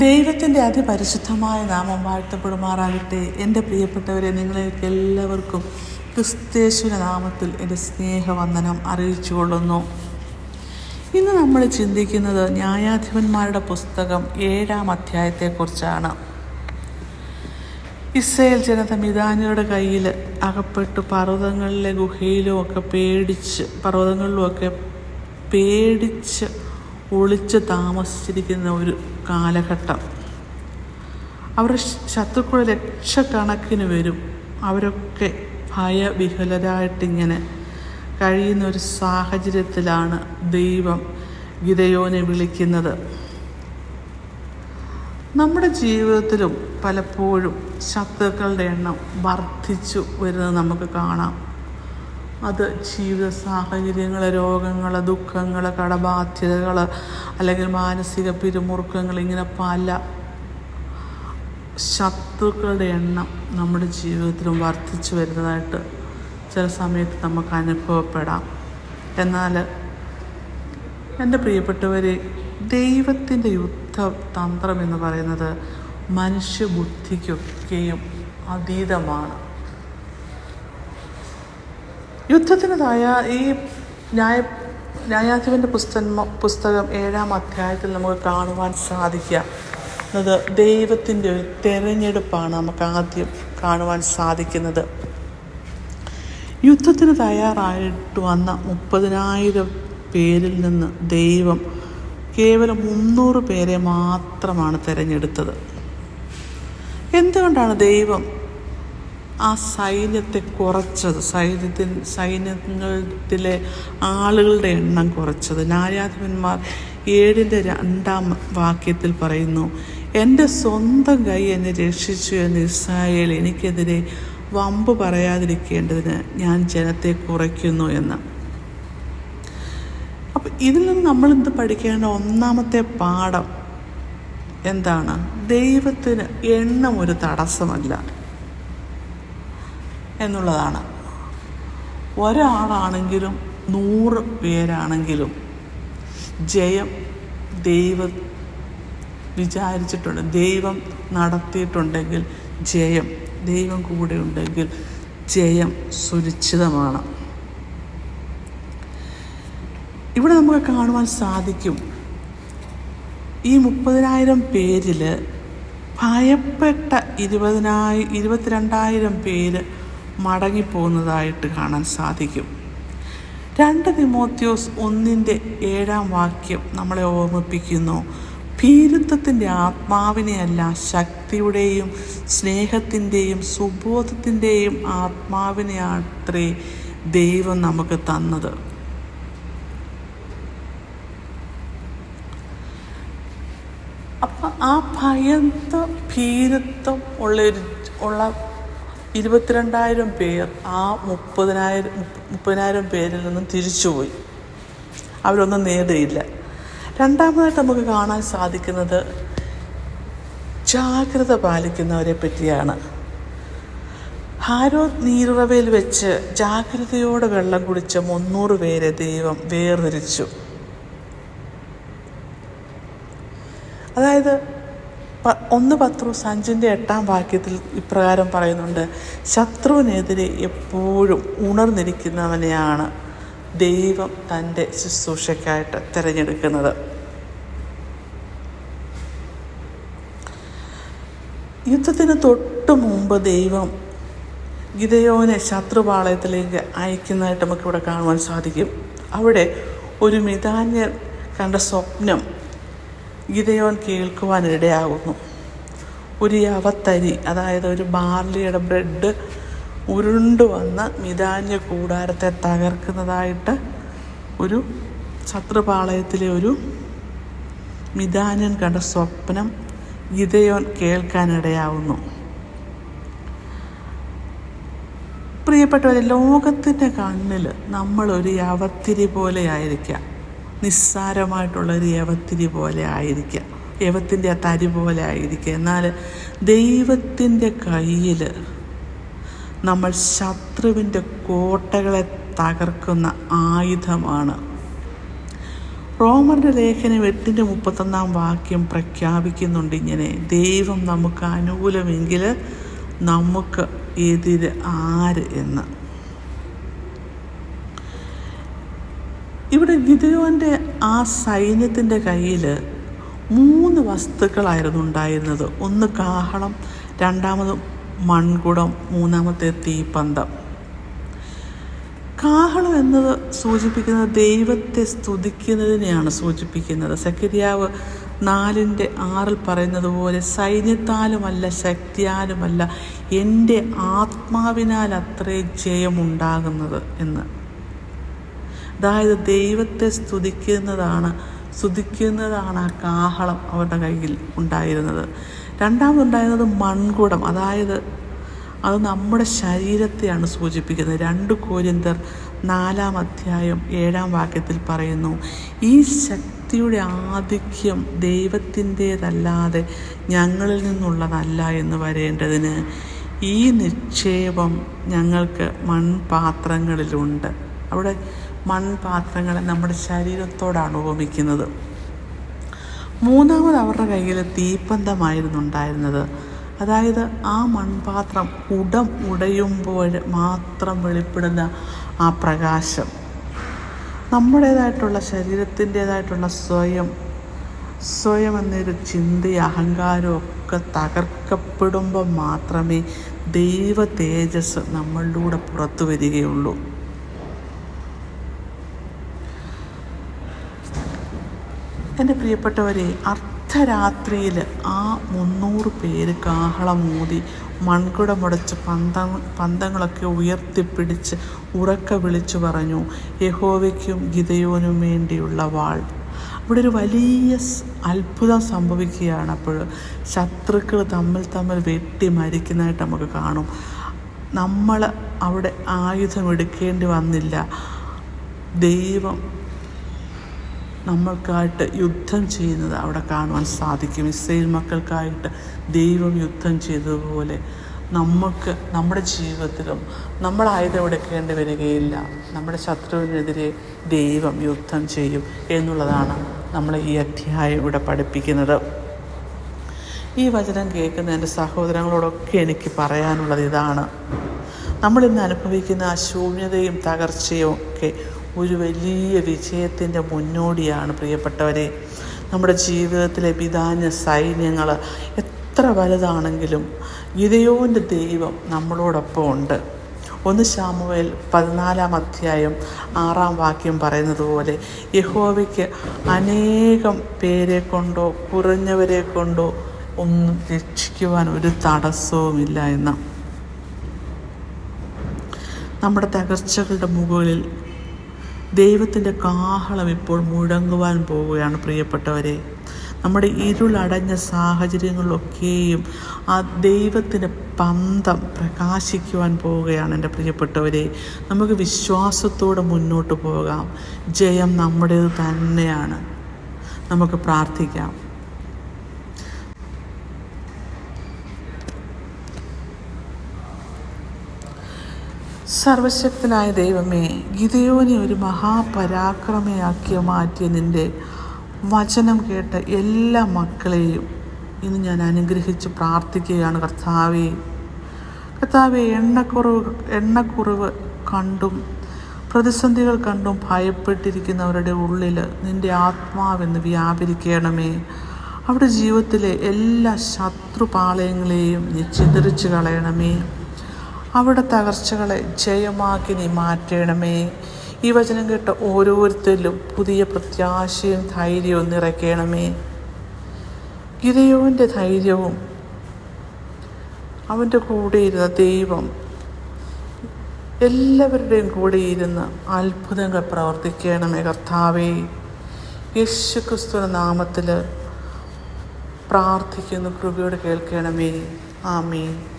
ദൈവത്തിന്റെ അതിപരിശുദ്ധമായ നാമം വാഴ്ത്തപ്പെടുമാറാകട്ടെ. എന്റെ പ്രിയപ്പെട്ടവരെ നിങ്ങൾക്ക് എല്ലാവർക്കും ക്രിസ്തേശ്വര നാമത്തിൽ എന്റെ സ്നേഹവന്ദനം അറിയിച്ചു കൊള്ളുന്നു ഇന്ന് നമ്മൾ ചിന്തിക്കുന്നത് ന്യായാധിപന്മാരുടെ പുസ്തകം ഏഴാം അധ്യായത്തെക്കുറിച്ചാണ്. ഇസ്രയേൽ ജനത മിതാനിയുടെ കയ്യിൽ അകപ്പെട്ട് പർവതങ്ങളിലെ ഗുഹയിലും ഒക്കെ പേടിച്ച് പർവതങ്ങളിലുമൊക്കെ പേടിച്ച് ഒളിച്ച് താമസിച്ചിരിക്കുന്ന ഒരു കാലഘട്ടം. അവരുടെ ശത്രുക്കൾ ലക്ഷക്കണക്കിന് വരും അവരൊക്കെ ഭയവിഹലരായിട്ടിങ്ങനെ കഴിയുന്ന ഒരു സാഹചര്യത്തിലാണ് ദൈവം ഗിതയോനെ വിളിക്കുന്നത്. നമ്മുടെ ജീവിതത്തിലും പലപ്പോഴും ശത്രുക്കളുടെ എണ്ണം വർദ്ധിച്ചു വരുന്നത് നമുക്ക് കാണാം. അത് ജീവിത സാഹചര്യങ്ങൾ രോഗങ്ങൾ ദുഃഖങ്ങൾ കടബാധ്യതകൾ അല്ലെങ്കിൽ മാനസിക പിരിമുറുക്കങ്ങൾ ഇങ്ങനെ പല ശത്രുക്കളുടെ എണ്ണം നമ്മുടെ ജീവിതത്തിലും വർദ്ധിച്ചു വരുന്നതായിട്ട് ചില സമയത്ത് നമുക്ക് അനുഭവപ്പെടാം. എന്നാൽ എന്റെ പ്രിയപ്പെട്ടവരെ ദൈവത്തിന്റെ യുദ്ധതന്ത്രം എന്ന് പറയുന്നത് മനുഷ്യബുദ്ധിക്കൊക്കെയും അതീതമാണ്. യുദ്ധത്തിന്റെതായ ഈ ന്യായ ന്യായാധിപന്റെ പുസ്തകം പുസ്തകം ഏഴാം അധ്യായത്തിൽ നമുക്ക് കാണുവാൻ സാധിക്കുക. എന്നത് ദൈവത്തിന്റെ ഒരു തെരഞ്ഞെടുപ്പാണ് നമുക്ക് ആദ്യം കാണുവാൻ സാധിക്കുന്നത്. യുദ്ധത്തിന് തയ്യാറായിട്ട് വന്ന മുപ്പതിനായിരം പേരിൽ നിന്ന് ദൈവം കേവലം മുന്നൂറ് പേരെ മാത്രമാണ് തിരഞ്ഞെടുത്തത്. എന്തുകൊണ്ടാണ് ദൈവം ആ സൈന്യത്തെ കുറച്ചത്. സൈന്യത്തിൽ സൈന്യത്തിലെ ആളുകളുടെ എണ്ണം കുറച്ചത്. ന്യായാധിപന്മാർ ഏഴിന്റെ രണ്ടാം വാക്യത്തിൽ പറയുന്നു എന്റെ സ്വന്തം കൈ എന്നെ രക്ഷിച്ചു എന്ന് ഇസ്രായേൽ എനിക്കെതിരെ വമ്പ് പറയാതിരിക്കേണ്ടതിന് ഞാൻ ജനത്തെ കുറയ്ക്കുന്നു എന്ന്. അപ്പം ഇതിൽ നിന്ന് നമ്മൾ പഠിക്കേണ്ട ഒന്നാമത്തെ പാഠം എന്താണ്? ദൈവത്തിന് എണ്ണം ഒരു തടസ്സമല്ല. എന്നുള്ളതാണ്. ഒരാളാണെങ്കിലും നൂറ് പേരാണെങ്കിലും ജയം ദൈവം വിചാരിച്ചിട്ടുണ്ട് ദൈവം നടത്തിയിട്ടുണ്ടെങ്കിൽ ജയം ദൈവം കൂടെ ഉണ്ടെങ്കിൽ ജയം സുരക്ഷിതമാണ്. ഇവിടെ നമുക്ക് കാണുവാൻ സാധിക്കും ഈ മുപ്പതിനായിരം പേരിൽ ഭയപ്പെട്ട ഇരുപതിനായി ഇരുപത്തിരണ്ടായിരം പേര് മടങ്ങിപ്പോകുന്നതായിട്ട് കാണാൻ സാധിക്കും. രണ്ട് തിമോത്യോസ് ഒന്നിന്റെ ഏഴാം വാക്യം നമ്മളെ ഓർമ്മിപ്പിക്കുന്നു. ഭീരുത്വത്തിന്റെ ആത്മാവിനെയല്ല ശക്തിയുടെയും സ്നേഹത്തിന്റെയും സുബോധത്തിന്റെയും ആത്മാവിനെയാത്രേ ദൈവം നമുക്ക് തന്നത്. അപ്പം ആ ഭയന്ത ഭീരുത്വം ഉള്ള ഉള്ള ഇരുപത്തിരണ്ടായിരം പേർ ആ മുപ്പതിനായിരം മുപ്പതിനായിരം പേരിൽ നിന്നും തിരിച്ചുപോയി. അവരൊന്നും നേടിയില്ല. രണ്ടാമതായിട്ട് നമുക്ക് കാണാൻ സാധിക്കുന്നത് ജാഗ്രത പാലിക്കുന്നവരെ പറ്റിയാണ്. ഹാരോ നീരുറവയിൽ വെച്ച് ജാഗ്രതയോടെ വെള്ളം കുടിച്ച മുന്നൂറ് പേരെ ദൈവം വേർതിരിച്ചു. അതായത് ഒന്ന് പത്രോസ് അഞ്ചിന്റെ എട്ടാം വാക്യത്തിൽ ഇപ്രകാരം പറയുന്നുണ്ട് ശത്രുവിനെതിരെ എപ്പോഴും ഉണർന്നിരിക്കുന്നവനെയാണ് ദൈവം തന്റെ ശുശ്രൂഷയ്ക്കായിട്ട് തിരഞ്ഞെടുക്കുന്നത്. യുദ്ധത്തിന് തൊട്ട് മുമ്പ് ദൈവം ഗിതയോനെ ശത്രുപാളയത്തിലേക്ക് അയക്കുന്നതായിട്ട് നമുക്കിവിടെ കാണുവാൻ സാധിക്കും. അവിടെ ഒരു മിതാന്യർ കണ്ട സ്വപ്നം ഗിതയോൻ കേൾക്കുവാനിടയാകുന്നു ഒരു യവത്തരി അതായത് ഒരു ബാർലിയുടെ ബ്രെഡ് ഉരുണ്ടു വന്ന് മിതാന്യ കൂടാരത്തെ തകർക്കുന്നതായിട്ട് ഒരു ശത്രുപാളയത്തിലെ ഒരു മിതാന്യൻ കണ്ട സ്വപ്നം ഗിതയോൻ കേൾക്കാനിടയാവുന്നു. പ്രിയപ്പെട്ടവരെ ലോകത്തിന്റെ കണ്ണിൽ നമ്മളൊരു യവത്തിരി പോലെ ആയിരിക്കാം നിസ്സാരമായിട്ടുള്ളൊരു യവത്തിരി പോലെ ആയിരിക്കാം. യവത്തിന്റെ ആ തരി പോലെ ആയിരിക്കാം. എന്നാൽ ദൈവത്തിന്റെ കയ്യിൽ നമ്മൾ ശത്രുവിന്റെ കോട്ടകളെ തകർക്കുന്ന ആയുധമാണ്. റോമറിന്റെ ലേഖനം എട്ടിന്റെ മുപ്പത്തൊന്നാം വാക്യം പ്രഖ്യാപിക്കുന്നുണ്ട് ഇങ്ങനെ ദൈവം നമുക്ക് അനുകൂലമെങ്കിൽ നമുക്ക് എതിര് ആര് എന്ന്? ഇവിടെ ഗിദയോന്റെ ആ സൈന്യത്തിന്റെ കയ്യിൽ മൂന്ന് വസ്തുക്കളായിരുന്നു ഉണ്ടായിരുന്നത്. ഒന്ന് കാഹളം രണ്ടാമത് മൺകുടം മൂന്നാമത്തെ തീപ്പന്തം. കാഹളം എന്നത് സൂചിപ്പിക്കുന്നത് ദൈവത്തെ സ്തുതിക്കുന്നതിനെയാണ് സൂചിപ്പിക്കുന്നത്. സക്കരിയാവ് നാലിന്റെ ആറിൽ പറയുന്നത് പോലെ സൈന്യത്താലുമല്ല ശക്തിയാലുമല്ല എന്റെ ആത്മാവിനാൽ അത്രേ ജയമുണ്ടാകുന്നത് എന്ന്. അതായത് ദൈവത്തെ സ്തുതിക്കുന്നതാണ്. സ്തുതിക്കുന്നതാണ് ആ കാഹളം അവരുടെ കയ്യിൽ ഉണ്ടായിരുന്നത്. രണ്ടാമതുണ്ടായിരുന്നത് മൺകുടം. അതായത് അത് നമ്മുടെ ശരീരത്തെയാണ് സൂചിപ്പിക്കുന്നത്. രണ്ട് കോരിന്തർ നാലാം അധ്യായം ഏഴാം വാക്യത്തിൽ പറയുന്നു ഈ ശക്തിയുടെ ആധിക്യം ദൈവത്തിന്റേതല്ലാതെ ഞങ്ങളിൽ നിന്നുള്ളതല്ല എന്ന് വരേണ്ടതിന് ഈ നിക്ഷേപം ഞങ്ങൾക്ക് മൺപാത്രങ്ങളിലുണ്ട്. അവിടെ മൺപാത്രങ്ങളെ നമ്മുടെ ശരീരത്തോടാണ് ഉപമിക്കുന്നത്. മൂന്നാമത് അവരുടെ കയ്യിൽ തീപ്പന്തമായിരുന്നു ഉണ്ടായിരുന്നത് അതായത് ആ മൺപാത്രം ഉടം ഉടയുമ്പോൾ മാത്രം വെളിപ്പെടുന്ന ആ പ്രകാശം. നമ്മുടേതായിട്ടുള്ള ശരീരത്തിന്റേതായിട്ടുള്ള സ്വയം സ്വയം എന്നൊരു ചിന്തയും അഹങ്കാരവും ഒക്കെ തകർക്കപ്പെടുമ്പോൾ മാത്രമേ ദൈവ തേജസ് നമ്മളിലൂടെ പുറത്തു വരികയുള്ളൂ. എന്റെ പ്രിയപ്പെട്ടവരെ അർദ്ധരാത്രിയിൽ ആ മുന്നൂറ് പേര് കാഹളം മൂടി മൺകുടമുടച്ച് പന്ത പന്തങ്ങളൊക്കെ ഉയർത്തിപ്പിടിച്ച് ഉറക്ക വിളിച്ചു പറഞ്ഞു യഹോവയ്ക്കും ഗിതയോനും വേണ്ടിയുള്ള വാൾ. അവിടെ ഒരു വലിയ അത്ഭുതം സംഭവിക്കുകയാണ് അപ്പോൾ. ശത്രുക്കൾ തമ്മിൽ തമ്മിൽ വെട്ടി മരിക്കുന്നതായിട്ട് നമുക്ക് കാണും. നമ്മൾ അവിടെ ആയുധം എടുക്കേണ്ടി വന്നില്ല. ദൈവം നമ്മൾക്കായിട്ട് യുദ്ധം ചെയ്യുന്നത് അവിടെ കാണുവാൻ സാധിക്കും. ഇസ്രയേൽ മക്കൾക്കായിട്ട് ദൈവം യുദ്ധം ചെയ്തതുപോലെ നമുക്ക് നമ്മുടെ ജീവിതത്തിലും നമ്മൾ ആയുധം എടുക്കേണ്ടി വരികയില്ല. നമ്മുടെ ശത്രുവിനെതിരെ ദൈവം യുദ്ധം ചെയ്യും എന്നുള്ളതാണ് നമ്മൾ ഈ അധ്യായം ഇവിടെ പഠിപ്പിക്കുന്നത്. ഈ വചനം കേൾക്കുന്ന എന്റെ സഹോദരങ്ങളോടൊക്കെ എനിക്ക് പറയാനുള്ളത് ഇതാണ്. നമ്മളിന്ന് അനുഭവിക്കുന്ന ആ ശൂന്യതയും തകർച്ചയും ഒക്കെ ഒരു വലിയ വിജയത്തിന്റെ മുന്നോടിയാണ് പ്രിയപ്പെട്ടവരെ. നമ്മുടെ ജീവിതത്തിലെ വിധാന സൈന്യങ്ങൾ എത്ര വലുതാണെങ്കിലും ഗിതയോന്റെ ദൈവം നമ്മളോടൊപ്പം ഉണ്ട്. ഒന്ന് ശാമുവേൽ പതിനാലാം അധ്യായം ആറാം വാക്യം പറയുന്നത് പോലെ യഹോവയ്ക്ക് അനേകം പേരെ കൊണ്ടോ കുറഞ്ഞവരെ കൊണ്ടോ ഒന്നും രക്ഷിക്കുവാൻ ഒരു തടസ്സവുമില്ല എന്ന്. നമ്മുടെ തകർച്ചകളുടെ മുകളിൽ ദൈവത്തിന്റെ കാഹളം ഇപ്പോൾ മുഴങ്ങുവാൻ പോവുകയാണ് പ്രിയപ്പെട്ടവരെ. നമ്മുടെ ഇരുളടഞ്ഞ സാഹചര്യങ്ങളിലൊക്കെയും ആ ദൈവത്തിന്റെ പന്തം പ്രകാശിക്കുവാൻ പോവുകയാണ് എന്റെ പ്രിയപ്പെട്ടവരെ. നമുക്ക് വിശ്വാസത്തോടെ മുന്നോട്ട് പോകാം. ജയം നമ്മുടേത് തന്നെയാണ്. നമുക്ക് പ്രാർത്ഥിക്കാം. സർവശക്തനായ ദൈവമേ ഗിതയോനെ ഒരു മഹാപരാക്രമയാക്കി മാറ്റിയ നിന്റെ വചനം കേട്ട എല്ലാ മക്കളെയും ഇന്ന് ഞാൻ അനുഗ്രഹിച്ച് പ്രാർത്ഥിക്കുകയാണ്. കർത്താവേ കർത്താവെ എണ്ണക്കുറവ് എണ്ണക്കുറവ് കണ്ടും പ്രതിസന്ധികൾ കണ്ടും ഭയപ്പെട്ടിരിക്കുന്നവരുടെ ഉള്ളിൽ നിന്റെ ആത്മാവെന്ന് വ്യാപരിക്കണമേ. അവരുടെ ജീവിതത്തിലെ എല്ലാ ശത്രുപാളയങ്ങളെയും നീ കളയണമേ. അവിടെ തകർച്ചകളെ ജയമാക്കി നീ മാറ്റണമേ. ഈ വചനം കേട്ട ഓരോരുത്തരിലും പുതിയ പ്രത്യാശയും ധൈര്യവും നിറയ്ക്കണമേ. ഗിരയോവിന്റെ ധൈര്യവും അവന്റെ കൂടെ ഇരുന്ന ദൈവം എല്ലാവരുടെയും കൂടെ ഇരുന്ന് അത്ഭുതങ്ങൾ പ്രവർത്തിക്കണമേ കർത്താവേ. യേശു ക്രിസ്തുവിന്റെ നാമത്തിൽ പ്രാർത്ഥിക്കുന്നു കൃപയോട് കേൾക്കണമേ. ആമീൻ.